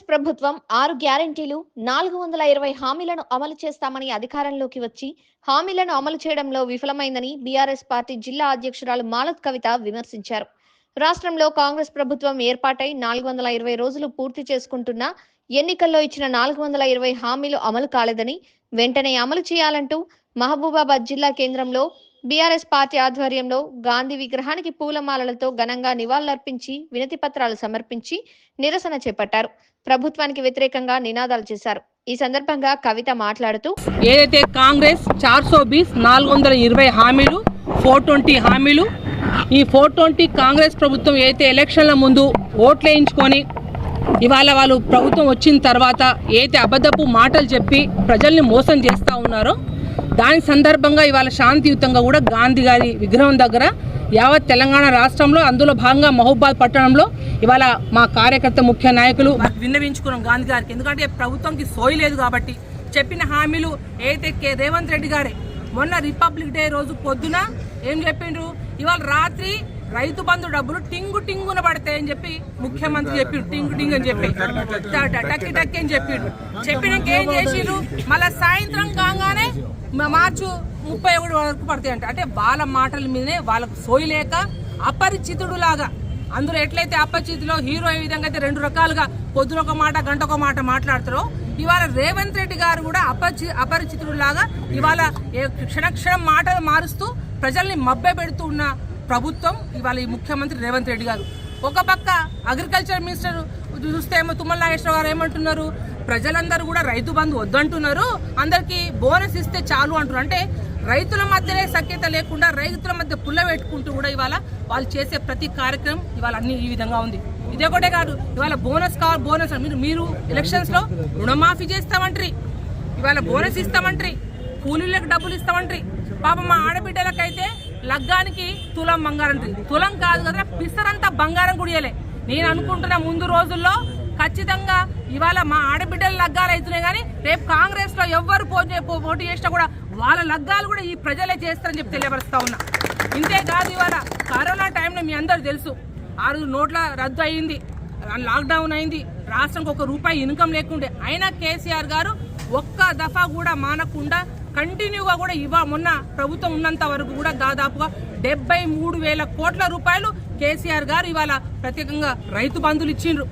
కాంగ్రెస్ ప్రభుత్వం ఆరు గ్యారంటీలు నాలుగు వందల ఇరవై హామీలను అమలు చేస్తామని అధికారంలోకి వచ్చి హామీలను అమలు చేయడంలో విఫలమైందని బీఆర్ఎస్ పార్టీ జిల్లా అధ్యక్షురాలు మాలత్ కవిత విమర్శించారు. రాష్ట్రంలో కాంగ్రెస్ ప్రభుత్వం ఏర్పాటై నాలుగు వందల ఇరవై రోజులు పూర్తి చేసుకుంటున్నా ఎన్నికల్లో ఇచ్చిన నాలుగు వందల ఇరవై హామీలు అమలు కాలేదని వెంటనే అమలు చేయాలంటూ మహబూబాబాద్ జిల్లా కేంద్రంలో బీఆర్ఎస్ పార్టీ ఆధ్వర్యంలో గాంధీ విగ్రహానికి పూలమాలలతో ఘనంగా నివాళులర్పించి వినతి పత్రాలు సమర్పించి నిరసన చేపట్టారు. ప్రభుత్వానికి వ్యతిరేకంగా నినాదాలు చేశారు. ఈ సందర్భంగా కవిత మాట్లాడుతూ ఏదైతే కాంగ్రెస్ చార్ సో బీస్ నాలుగు వందల ఇరవై హామీలు ఫోర్ ట్వంటీ హామీలు ఈ ఫోర్ ట్వంటీ కాంగ్రెస్ ప్రభుత్వం ఏదైతే ఎలక్షన్ల ముందు ఓట్లు వేయించుకొని ఇవాళ వాళ్ళు ప్రభుత్వం వచ్చిన తర్వాత ఏదైతే అబద్ధపు మాటలు చెప్పి ప్రజల్ని మోసం చేస్తూ ఉన్నారో దాని సందర్భంగా ఇవాళ శాంతియుతంగా కూడా గాంధీ గారి విగ్రహం దగ్గర యావత్ తెలంగాణ రాష్ట్రంలో అందులో భాగంగా మహబూబాద్ పట్టణంలో ఇవాళ మా కార్యకర్త ముఖ్య నాయకులు విన్నవించుకున్నాం గాంధీ గారికి ఎందుకంటే ప్రభుత్వంకి సోయి లేదు కాబట్టి చెప్పిన హామీలు ఏదైతే రేవంత్ రెడ్డి గారే మొన్న రిపబ్లిక్ డే రోజు పొద్దున ఏం చెప్పిండ్రు ఇవాళ రాత్రి రైతు బంధు డబ్బులు టింగు టింగున పడతాయని చెప్పి ముఖ్యమంత్రి చెప్పిండు టింగు టింగు అని చెప్పి టక్కి టక్కి అని చెప్పిండు చెప్పినాక ఏం చేసిండ్రు మళ్ళా సాయంత్రం మార్చు ముప్పై ఒకటి వరకు పడతాయంట. అంటే వాళ్ళ మాటల మీదనే వాళ్ళకు సోయలేక అపరిచితుడు లాగా అందులో ఎట్లయితే అపరిచితులో హీరో ఏ విధంగా అయితే రెండు రకాలుగా పొద్దున ఒక మాట గంట ఒక మాట మాట్లాడతారో ఇవాళ రేవంత్ రెడ్డి గారు కూడా అపరిచి అపరిచితుడు లాగా ఇవాళ ఏ క్షణక్షణం మాటలు మారుస్తూ ప్రజల్ని మభ్య పెడుతూ ఉన్న ప్రభుత్వం ఇవాళ ఈ ముఖ్యమంత్రి రేవంత్ రెడ్డి గారు. ఒక పక్క అగ్రికల్చర్ మినిస్టర్ చూస్తే ఏమో తుమ్మల నాగేశ్వర గారు ఏమంటున్నారు? ప్రజలందరూ కూడా రైతు బంధు వద్దంటున్నారు. అందరికీ బోనస్ ఇస్తే చాలు అంటున్నారు. అంటే రైతుల మధ్యనే సఖ్యత లేకుండా రైతుల మధ్య పుల్ల పెట్టుకుంటూ కూడా ఇవాళ వాళ్ళు చేసే ప్రతి కార్యక్రమం ఇవాళ అన్ని ఈ విధంగా ఉంది. ఇదే ఒకటే కాదు ఇవాళ బోనస్ కావాలి బోనస్ మీరు మీరు ఎలక్షన్స్లో రుణమాఫీ చేస్తామంటారు. ఇవాళ బోనస్ ఇస్తామంటారు. కూలీలకు డబ్బులు ఇస్తామంటారు. పాప మా ఆడబిడ్డలకైతే లగ్గానికి తులం బంగారం తులం కాదు కదా పిసరంతా బంగారం గుడియలే. నేను అనుకుంటున్న ముందు రోజుల్లో ఖచ్చితంగా ఇవాళ మా ఆడబిడ్డల లగ్గాలు అవుతున్నాయి కానీ రేపు కాంగ్రెస్లో ఎవ్వరు పోటీ చేసినా కూడా వాళ్ళ లగ్గాలు కూడా ఈ ప్రజలే చేస్తారని చెప్పి తెలియపరుస్తా ఉన్నా. ఇంతే కాదు ఇవాళ కరోనా టైంలో మీ అందరూ తెలుసు ఆరు నోట్ల రద్దు అయింది లాక్డౌన్ అయింది రాష్ట్రంకి ఒక రూపాయి ఇన్కమ్ లేకుండే. అయినా కేసీఆర్ గారు ఒక్క దఫా కూడా మానకుండా కంటిన్యూగా కూడా ఇవా మొన్న ప్రభుత్వం ఉన్నంత వరకు కూడా దాదాపుగా డెబ్బై మూడు వేల కోట్ల రూపాయలు కేసీఆర్ గారు ఇవాళ ప్రత్యేకంగా రైతు బంధులు ఇచ్చిండ్రు.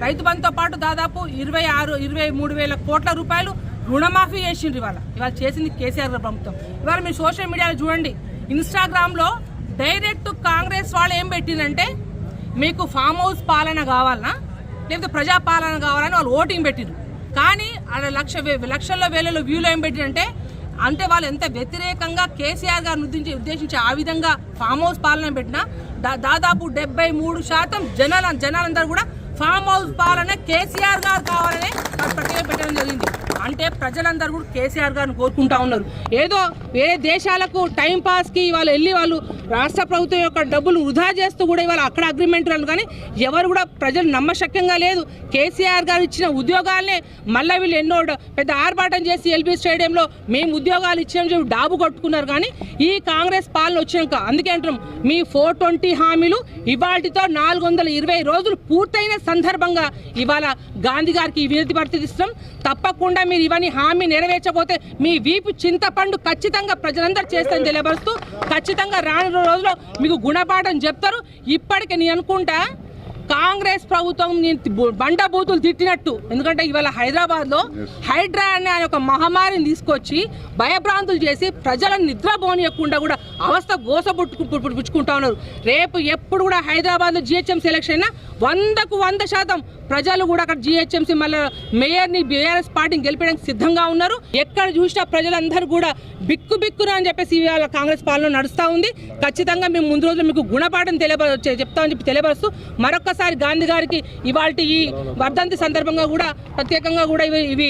రైతు బంధుతో పాటు దాదాపు ఇరవై ఆరు ఇరవై మూడు వేల కోట్ల రూపాయలు రుణమాఫీ చేసిండ్రు ఇవాళ. ఇవాళ చేసింది కేసీఆర్ ప్రభుత్వం. ఇవాళ మీరు సోషల్ మీడియాలో చూడండి. ఇన్స్టాగ్రామ్లో డైరెక్ట్ కాంగ్రెస్ వాళ్ళు ఏం పెట్టిందంటే మీకు ఫామ్ హౌస్ పాలన కావాలనా? లేకపోతే ప్రజా పాలన కావాలని వాళ్ళు ఓటింగ్ పెట్టిండ్రు కానీ ఆడ లక్ష వే- లక్షల్లో వేలలో వ్యూలో ఏం పెట్టిందంటే అంటే వాళ్ళు ఎంత వ్యతిరేకంగా కేసీఆర్ గారిని ఉద్దేశించి ఉద్దేశించి ఆ విధంగా ఫామ్ హౌస్ పాలన పెట్టినా దా- దాదాపు డెబ్బై మూడు శాతం జనాల జనాలందరూ కూడా ఫామ్ హౌస్ పాలన కేసీఆర్ గారు కావాలని ప్రక్రియ పెట్టడం జరిగింది. అంటే ప్రజలందరూ కూడా కేసీఆర్ గారిని కోరుకుంటా ఉన్నారు. ఏదో వేరే దేశాలకు టైం పాస్కి వాళ్ళు వెళ్ళి వాళ్ళు రాష్ట్ర ప్రభుత్వం యొక్క డబ్బులు వృధా చేస్తూ కూడా ఇవాళ అక్కడ అగ్రిమెంట్ కానీ ఎవరు కూడా ప్రజలు నమ్మశక్యంగా లేదు. కేసీఆర్ గారు ఇచ్చిన ఉద్యోగాలనే మళ్ళీ వీళ్ళు ఎన్నో పెద్ద ఆర్భాటం చేసి ఎల్బీ స్టేడియంలో మేము ఉద్యోగాలు ఇచ్చామని చెప్పి డాబు కొట్టుకున్నారు. కానీ ఈ కాంగ్రెస్ పాలన వచ్చినాక అందుకే అంటున్నాం మీ ఫోర్ ట్వంటీ హామీలు ఇవాటితో నాలుగు వందల ఇరవై రోజులు పూర్తయిన సందర్భంగా ఇవాళ గాంధీ గారికి వినతి పరిస్థితిస్తాం తప్పకుండా మీరు ఇవన్నీ హామీ నెరవేర్చకపోతే మీ వీపు చింతపండు ఖచ్చితంగా ప్రజలందరూ చేస్తారని తెలియపరుస్తూ ఖచ్చితంగా రాను రోజుల్లో మీకు గుణపాఠం చెప్తారు. ఇప్పటికి నేను అనుకుంటా కాంగ్రెస్ ప్రభుత్వం బండ బూతులు తిట్టినట్టు. ఎందుకంటే ఇవాళ హైదరాబాద్లో హైడ్రా అనే ఒక మహమ్మారిని తీసుకొచ్చి భయభ్రాంతులు చేసి ప్రజలను నిద్రపోనియకుండా కూడా అవస్థ గోస పుట్టుకు పు- పు- పుచ్చుకుంటా ఉన్నారు. రేపు ఎప్పుడు కూడా హైదరాబాద్లో జిహెచ్ఎంసీ ఎలక్షన్ అయినా వందకు వంద శాతం ప్రజలు కూడా అక్కడ జిహెచ్ఎంసీ మళ్ళీ మేయర్ని బీఆర్ఎస్ పార్టీని గెలిపడానికి సిద్ధంగా ఉన్నారు. ఎక్కడ చూసినా ప్రజలందరూ కూడా బిక్కు బిక్కున అని చెప్పేసి ఇవాళ కాంగ్రెస్ పాలన నడుస్తూ ఉంది. ఖచ్చితంగా మేము ముందు రోజులు మీకు గుణపాఠం తెలియప చె- చెప్తామని చెప్పి తెలియపరుస్తూ మరొకసారి గాంధీ గారికి ఇవాళ ఈ వర్ధంతి సందర్భంగా కూడా ప్రత్యేకంగా కూడా ఇవి ఇవి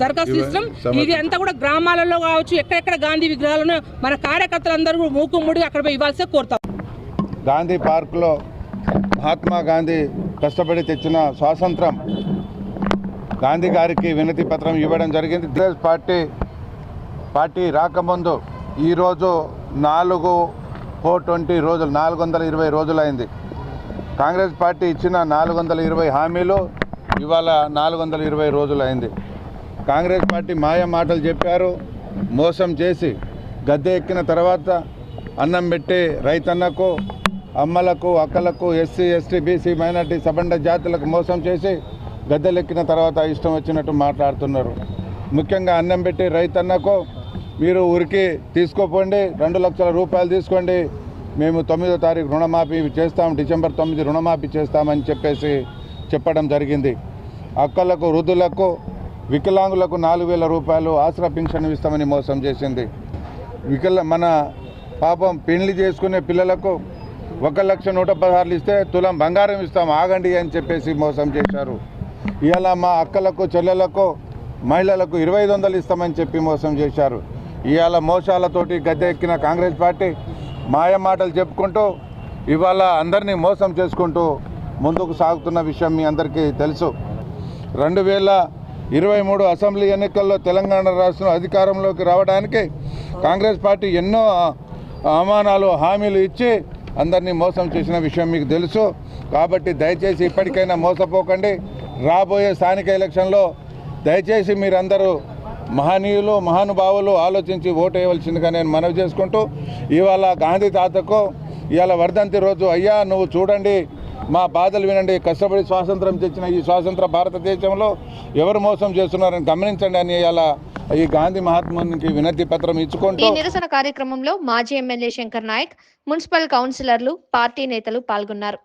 దరఖాస్తు ఇస్తున్నాం. ఇది అంతా కూడా గ్రామాలలో కావచ్చు ఎక్కడెక్కడ గాంధీ విగ్రహాలను మన కార్యకర్తలందరూ మూకుమ్మడిగా అక్కడ పోయి ఇవ్వాల్సే కోరుతాం గాంధీ పార్కులో మహాత్మా గాంధీ కష్టపడి తెచ్చిన స్వాతంత్రం గాంధీ గారికి వినతి పత్రం ఇవ్వడం జరిగింది. కాంగ్రెస్ పార్టీ పార్టీ రాకముందు ఈరోజు నాలుగు ఫోర్ ట్వంటీ రోజులు నాలుగు వందల ఇరవై రోజులైంది. కాంగ్రెస్ పార్టీ ఇచ్చిన నాలుగు వందల ఇరవై హామీలు ఇవాళ నాలుగు వందల ఇరవై రోజులు అయింది కాంగ్రెస్ పార్టీ మాయ మాటలు చెప్పారు మోసం చేసి గద్దె ఎక్కిన తర్వాత అన్నం పెట్టి రైతన్నకు అమ్మలకు అక్కలకు ఎస్సీ ఎస్టీ బీసీ మైనార్టీ సబండ జాతులకు మోసం చేసి గద్దెలెక్కిన తర్వాత ఇష్టం వచ్చినట్టు మాట్లాడుతున్నారు. ముఖ్యంగా అన్నం పెట్టి రైతన్నకు మీరు ఉరికి తీసుకోపోండి రెండు లక్షల రూపాయలు తీసుకోండి మేము తొమ్మిదో తారీఖు రుణమాఫీ చేస్తాం డిసెంబర్ తొమ్మిది రుణమాఫీ చేస్తామని చెప్పేసి చెప్పడం జరిగింది. అక్కలకు వృద్ధులకు వికలాంగులకు నాలుగు వేల రూపాయలు ఆసరా పింఛన్ ఇస్తామని మోసం చేసింది. వికల మన పాపం పెళ్ళి చేసుకునే పిల్లలకు ఒక లక్ష నూట పదహారులు ఇస్తే తులం బంగారం ఇస్తాం ఆగండి అని చెప్పేసి మోసం చేశారు. ఇవాళ మా అక్కలకు చెల్లెలకు మహిళలకు ఇరవై ఐదు వందలు ఇస్తామని చెప్పి మోసం చేశారు. ఇవాళ మోసాలతోటి గద్దె ఎక్కిన కాంగ్రెస్ పార్టీ మాయ మాటలు చెప్పుకుంటూ ఇవాళ అందరినీ మోసం చేసుకుంటూ ముందుకు సాగుతున్న విషయం మీ అందరికీ తెలుసు. రెండు వేల ఇరవై మూడు అసెంబ్లీ ఎన్నికల్లో తెలంగాణ రాష్ట్రం అధికారంలోకి రావడానికి కాంగ్రెస్ పార్టీ ఎన్నో అవమానాలు హామీలు ఇచ్చి అందరినీ మోసం చేసిన విషయం మీకు తెలుసు. కాబట్టి దయచేసి ఇప్పటికైనా మోసపోకండి. రాబోయే స్థానిక ఎలక్షన్లో దయచేసి మీరందరూ మహనీయులు మహానుభావులు ఆలోచించి ఓటు వేయవలసిందిగా నేను మనవి చేసుకుంటూ ఇవాళ గాంధీ తాతకు ఇవాళ వర్ధంతి రోజు అయ్యా నువ్వు చూడండి మా బాధలు వినండి కష్టపడి స్వాతంత్రం తెచ్చిన ఈ స్వాతంత్ర భారతదేశంలో ఎవరు మోసం చేస్తున్నారని గమనించండి అని ఇలా ఈ గాంధీ మహాత్మునికి వినతి పత్రం ఈ ఇచ్చుకుంటూ నిరసన కార్యక్రమంలో మాజీ ఎమ్మెల్యే శంకర్ నాయక్ మున్సిపల్ కౌన్సిలర్లు పార్టీ నేతలు పాల్గొన్నారు.